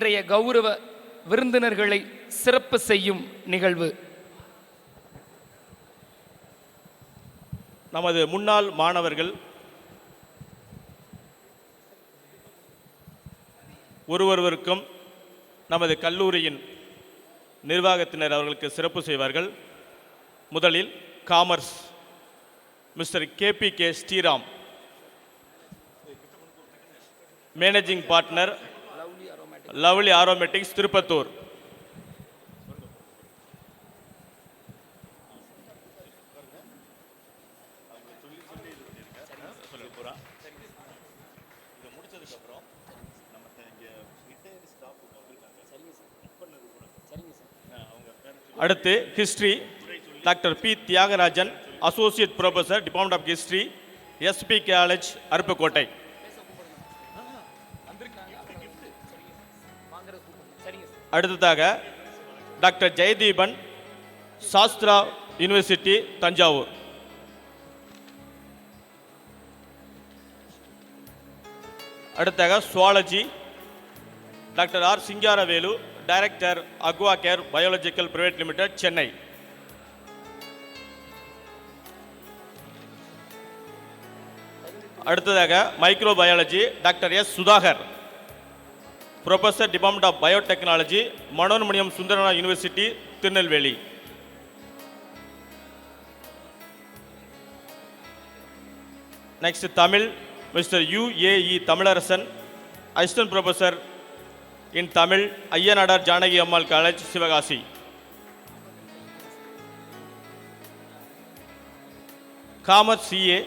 இன்றைய கௌரவ விருந்தினர்களை சிறப்பு செய்யும் நிகழ்வு நமது முன்னாள் மாணவர்கள் ஒருவருவருக்கும் நமது கல்லூரியின் நிர்வாகத்தினர் அவர்களுக்கு சிறப்பு செய்வார்கள் முதலில் commerce mister P K Sriram managing partner lovely aromatics Tirupattur அடுத்து history doctor P Thiyagarajan associate professor department of history SP college Aruppukottai அடுத்ததாக doctor Jayadeepan Sastra university Thanjavur அடுத்தாக zoology doctor R Singaravelu director aqua care biological private limited Chennai அடுத்ததாக microbiology doctor S Sudhakar professor department of biotechnology Manonmaniam Sundaranar university Tirunelveli next Tamil mister UAE Tamilarasan assistant professor in Tamil Ayyanadar Janaki Ammal college Sivakasi commerce CA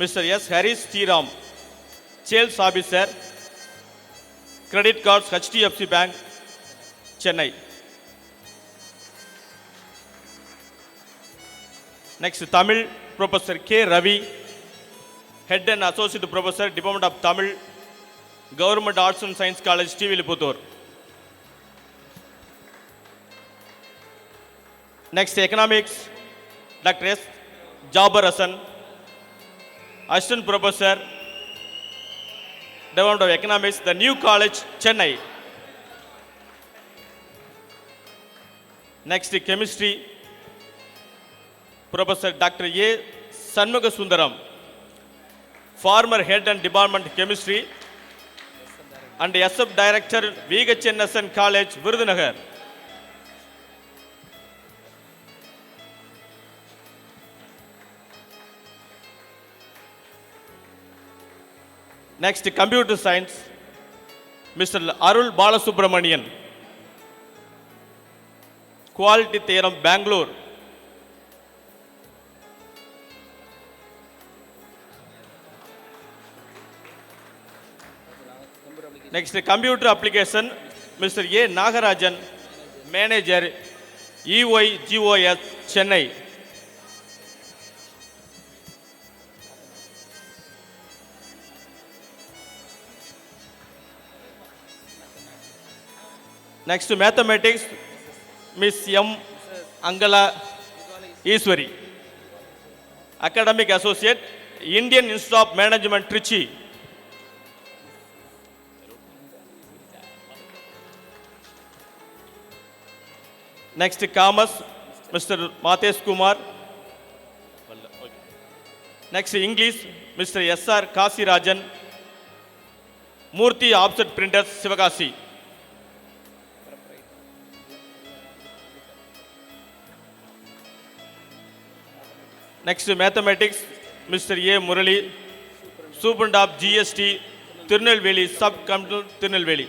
mister S Harish Sriram sales officer Credit cards, HDFC Bank, Chennai. Next, Tamil, Professor K. Ravi, Head and Associate Professor, Department of Tamil, Government Arts and Science College, Tiviliputtur. Next, Economics, Dr. S. Jabar Hasan, Assistant Professor, Department of Economics, the new college, Chennai. Next, Chemistry, Professor Dr. A. Sanmuga Sundaram, former head and department chemistry and SF director, VHNSN College, Virudhunagar. Next computer science mister Arul Balasubramanian quality theorem Bangalore next computer application mister A Nagarajan manager EY GOS Chennai next mathematics miss M Angala Eswari academic associate Indian institute of management Trichy next commerce mister Mathesh Kumar next English mister SR Kasirajan Murthy offset printers Sivakasi next mathematics mister A Murali superintendent of GST Tirunelveli sub commissioner Tirunelveli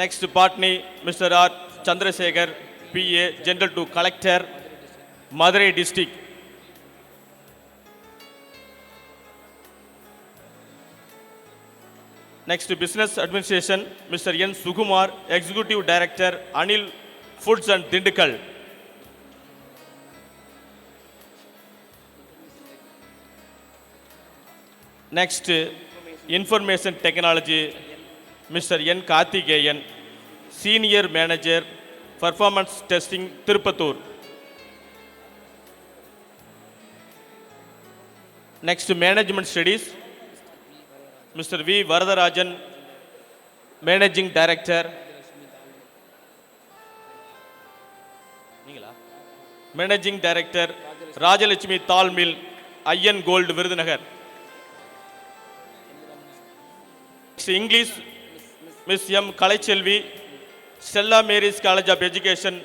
next botany mister R Chandrasekar BA general to collector Madurai district next business administration mister N Sukumar executive director Anil foods and Dindigul next information technology mister N Karthikeyan senior manager performance testing Tirupattur next management studies mister V Varadarajan managing director managing director Rajalakshmi Dal Mill Ayyan gold Virudhunagar English miss M Kalaiselvi Stella Maris college of education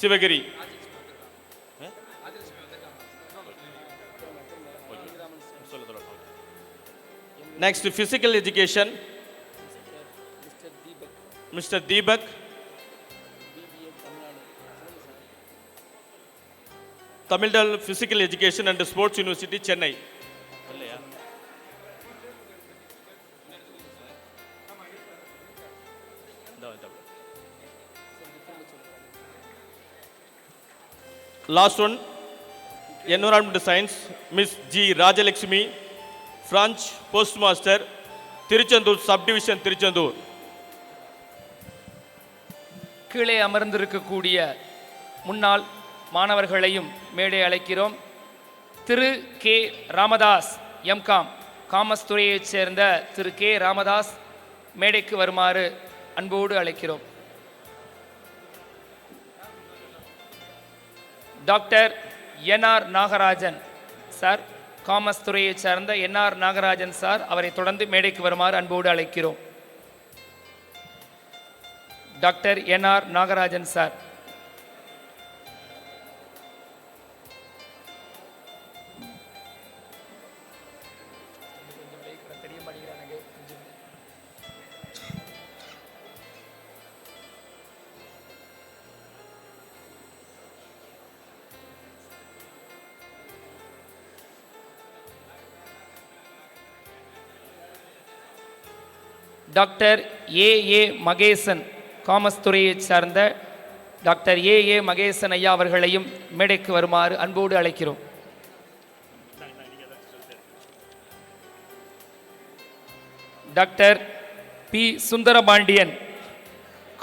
Sivagiri next physical education mister Deepak Tamil Nadu physical education and sports university Chennai last one environment science miss G Rajalakshmi branch post master Tiruchendur subdivision Tiruchendur கீழே அமர்ந்திருக்கக்கூடிய முன்னாள் மாணவர்களையும் மேடை அழைக்கிறோம் Thiru K Ramadas M Com commerce துறையைச் சேர்ந்த Thiru K Ramadas மேடைக்கு வருமாறு அன்போடு அழைக்கிறோம் doctor N R Nagarajan sir commerce துறையைச் சார்ந்த என்ஆர் நாகராஜன் சார் அவரை தொடர்ந்து மேடைக்கு வருமாறு அன்போடு அழைக்கிறோம் doctor N R Nagarajan sir doctor A A Mahesan commerce துறையை சார்ந்த டாக்டர் ஏ ஏ மகேசன் ஐயா அவர்களையும் மேடைக்கு வருமாறு அன்போடு அழைக்கிறோம் டாக்டர் பி சுந்தரபாண்டியன்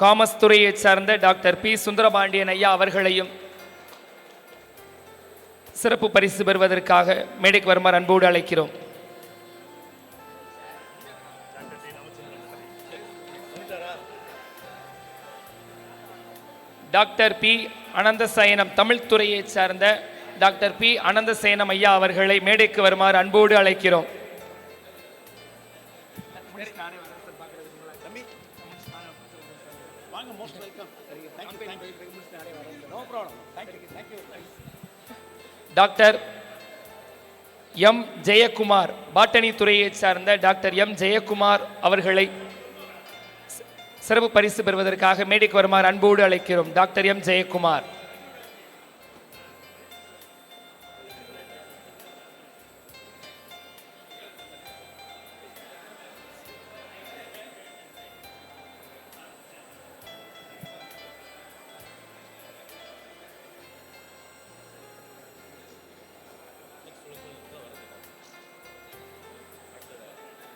காமர்ஸ் துறையை சார்ந்த டாக்டர் பி சுந்தரபாண்டியன் ஐயா அவர்களையும் சிறப்பு பரிசு பெறுவதற்காக மேடைக்கு வருமாறு அன்போடு அழைக்கிறோம் டாக்டர் பி அனந்தசயனம் தமிழ் சார்ந்த டாக்டர் பி அனந்தசயனம் ஐயா அவர்களை மேடைக்கு வருமாறு அன்போடு அழைக்கிறோம் டாக்டர் எம் ஜெயக்குமார் பாட்டணி துறையைச் சார்ந்த டாக்டர் எம் ஜெயக்குமார் அவர்களை சிறப்பு பரிசு பெறுவதற்காக மேடைக்கு வருமாறு அன்போடு அழைக்கிறோம் doctor M Jayakumar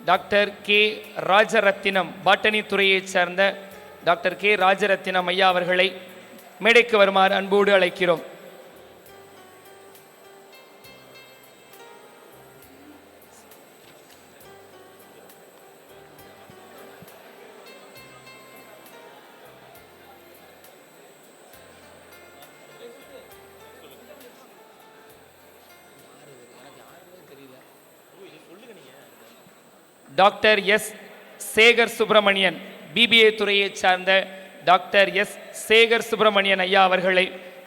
doctor K Rajarathinam botany துறையைச் சேர்ந்த டாக்டர் கே ராஜரத்தினம் ஐயா அவர்களை மேடைக்கு வருமாறு அன்போடு அழைக்கிறோம் doctor S Sekar Subramanian BBA துறையை சார்ந்த டாக்டர் எஸ் சேகர் சுப்பிரமணியன் ஐயா அவர்களை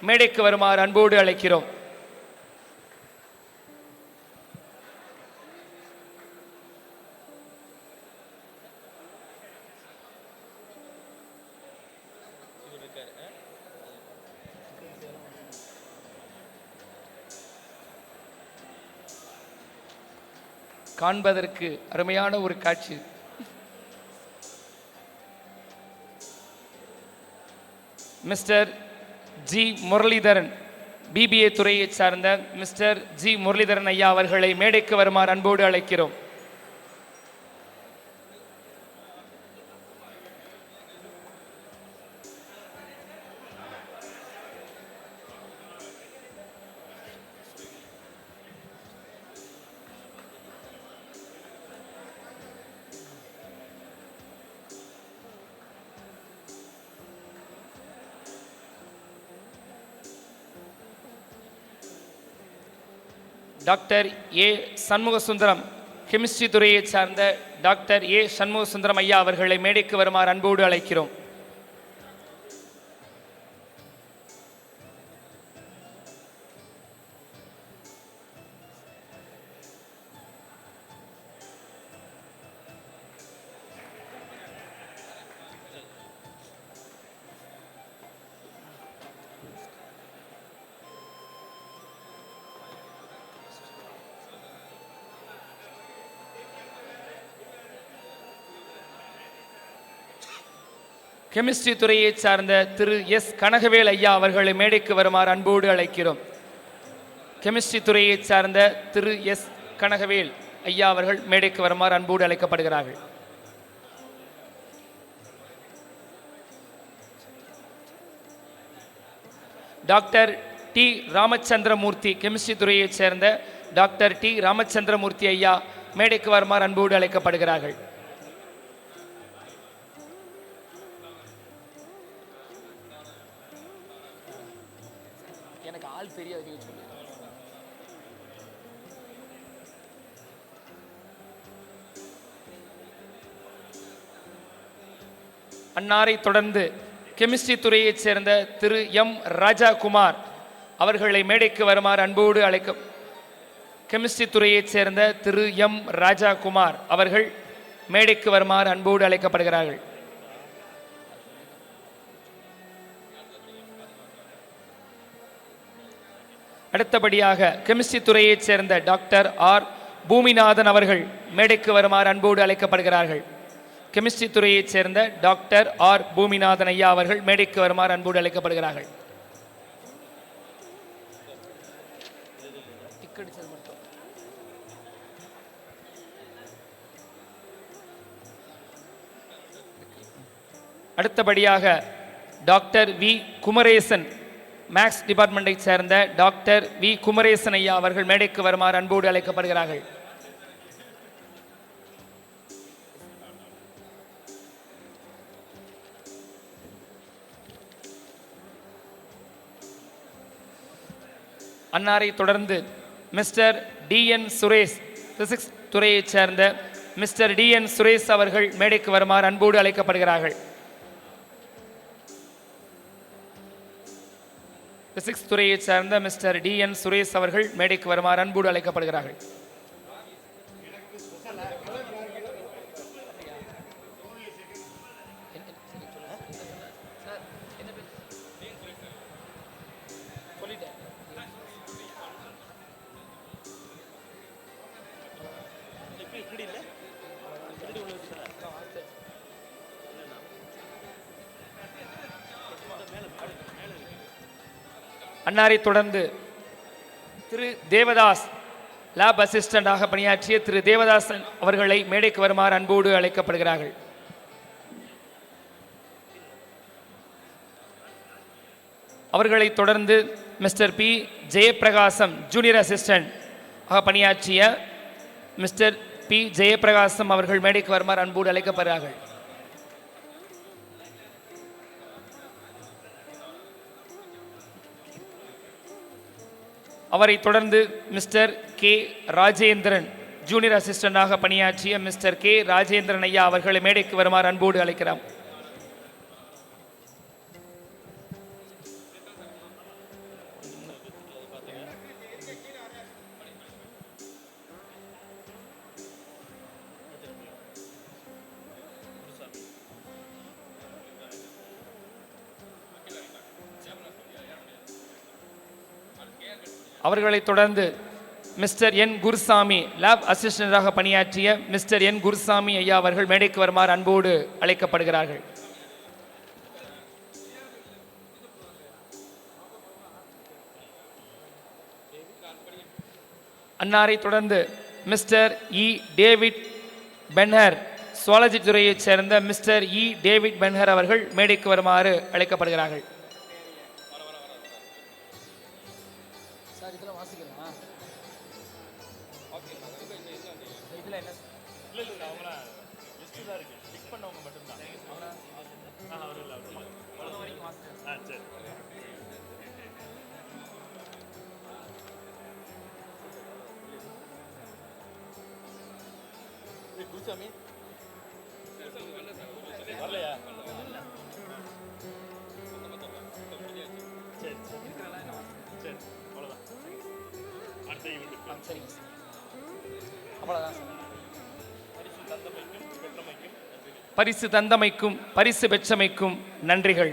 மேடைக்கு வருமாறு அன்போடு அழைக்கிறோம் காண்பதற்கு அருமையான ஒரு காட்சி மிஸ்டர் ஜி முரளிதரன் பிபிஏ துறையை சார்ந்த மிஸ்டர் ஜி முரளிதரன் ஐயா அவர்களை மேடைக்கு வருமாறு அன்போடு அழைக்கிறோம் டாக்டர் ஏ சண்முகசுந்தரம் கெமிஸ்ட்ரி துறையைச் சார்ந்த டாக்டர் ஏ சண்முகசுந்தரம் ஐயா அவர்களை மேடைக்கு வருமாறு அன்போடு அழைக்கிறோம் கெமிஸ்ட்ரி துறையைச் சார்ந்த திரு எஸ் கனகவேல் ஐயா அவர்களை மேடைக்கு வருமாறு அன்போடு அழைக்கிறோம் கெமிஸ்ட்ரி துறையை சார்ந்த திரு எஸ் கனகவேல் ஐயா அவர்கள் மேடைக்கு வருமாறு அன்போடு அழைக்கப்படுகிறார்கள் டாக்டர் டி ராமச்சந்திரமூர்த்தி கெமிஸ்ட்ரி துறையைச் சேர்ந்த டாக்டர் டி ராமச்சந்திரமூர்த்தி ஐயா மேடைக்கு வருமாறு அன்போடு அழைக்கப்படுகிறார்கள் அன்னாரை தொடர்ந்து கெமிஸ்ட்ரி துறையைச் சேர்ந்த திரு எம் ராஜாகுமார் அவர்களை மேடைக்கு வருமாறு அன்போடு அழைக்க கெமிஸ்ட்ரி துறையைச் சேர்ந்த திரு எம் ராஜாகுமார் அவர்கள் மேடைக்கு வருமாறு அன்போடு அழைக்கப்படுகிறார்கள் அடுத்தபடியாக கெமிஸ்ட்ரி துறையைச் சேர்ந்த டாக்டர் ஆர் பூமிநாதன் அவர்கள் மேடைக்கு வருமாறு அன்போடு அழைக்கப்படுகிறார்கள் கெமிஸ்ட்ரி துறையைச் சேர்ந்த டாக்டர் ஆர் பூமிநாதன் ஐயா அவர்கள் மேடைக்கு வருமாறு அன்போடு அழைக்கப்படுகிறார்கள் அடுத்தபடியாக டாக்டர் வி குமரேசன் மேக்ஸ் டிபார்ட்மெண்ட்டை சேர்ந்த டாக்டர் வி குமரேசன் ஐயா அவர்கள் மேடைக்கு வருமாறு அன்போடு அழைக்கப்படுகிறார்கள் அன்னாரை தொடர்ந்து மிஸ்டர் டிஎன் சுரேஷ் பிசிக்ஸ் துறையைச் சேர்ந்த மிஸ்டர் டிஎன் சுரேஷ் அவர்கள் மேடைக்கு வருமாறு அன்போடு அழைக்கப்படுகிறார்கள் பிசிக்ஸ் துறையைச் சேர்ந்த மிஸ்டர் டிஎன் சுரேஷ் அவர்கள் மேடைக்கு வருமாறு அன்போடு அழைக்கப்படுகிறார்கள் அன்னாரை தொடர்ந்து திரு தேவதாஸ் லேப் அசிஸ்டண்டாக பணியாற்றிய திரு தேவதாசன் அவர்களை மேடைக்கு வருமாறு அன்போடு அழைக்கப்படுகிறார்கள் அவர்களை தொடர்ந்து mister P Jayaprakasam junior assistant ஆக பணியாற்றிய மிஸ்டர் பி ஜெயபிரகாசம் அவர்கள் மேடைக்கு வருமாறு அன்போடு அழைக்கப்படுகிறார்கள் அவரை தொடர்ந்து மிஸ்டர் கே ராஜேந்திரன் ஜூனியர் அசிஸ்டண்டாக பணியாற்றிய மிஸ்டர் கே ராஜேந்திரன் ஐயா அவர்களை மேடைக்கு வருமாறு அன்போடு அழைக்கிறார் அவர்களை தொடர்ந்து மிஸ்டர் என் குருசாமி லேப் அசிஸ்டண்டாக பணியாற்றிய மிஸ்டர் என் குருசாமி ஐயா அவர்கள் மேடைக்கு வருமாறு அன்போடு அழைக்கப்படுகிறார்கள் அன்னாரை தொடர்ந்து mister E David Benhur zoology துறையைச் சேர்ந்த மிஸ்டர் இ டேவிட் பென்ஹர் அவர்கள் மேடைக்கு வருமாறு அழைக்கப்படுகிறார்கள் என்ன இல்லை இல்லை அவங்களாம் லிஸ்ட்டு தான் இருக்குது பிக் பண்ணவங்க மட்டும்தான் ஆ அவர் இல்லை அவர் ஆ சரி குருசாமி வரலையா சரி சரி அவ்வளோதான் அடுத்த ஈவெண்ட்டுக்கு சரிங்க அவ்வளோதான் பரிசு தந்தமைக்கும் பரிசு பெற்றமைக்கும் நன்றிகள்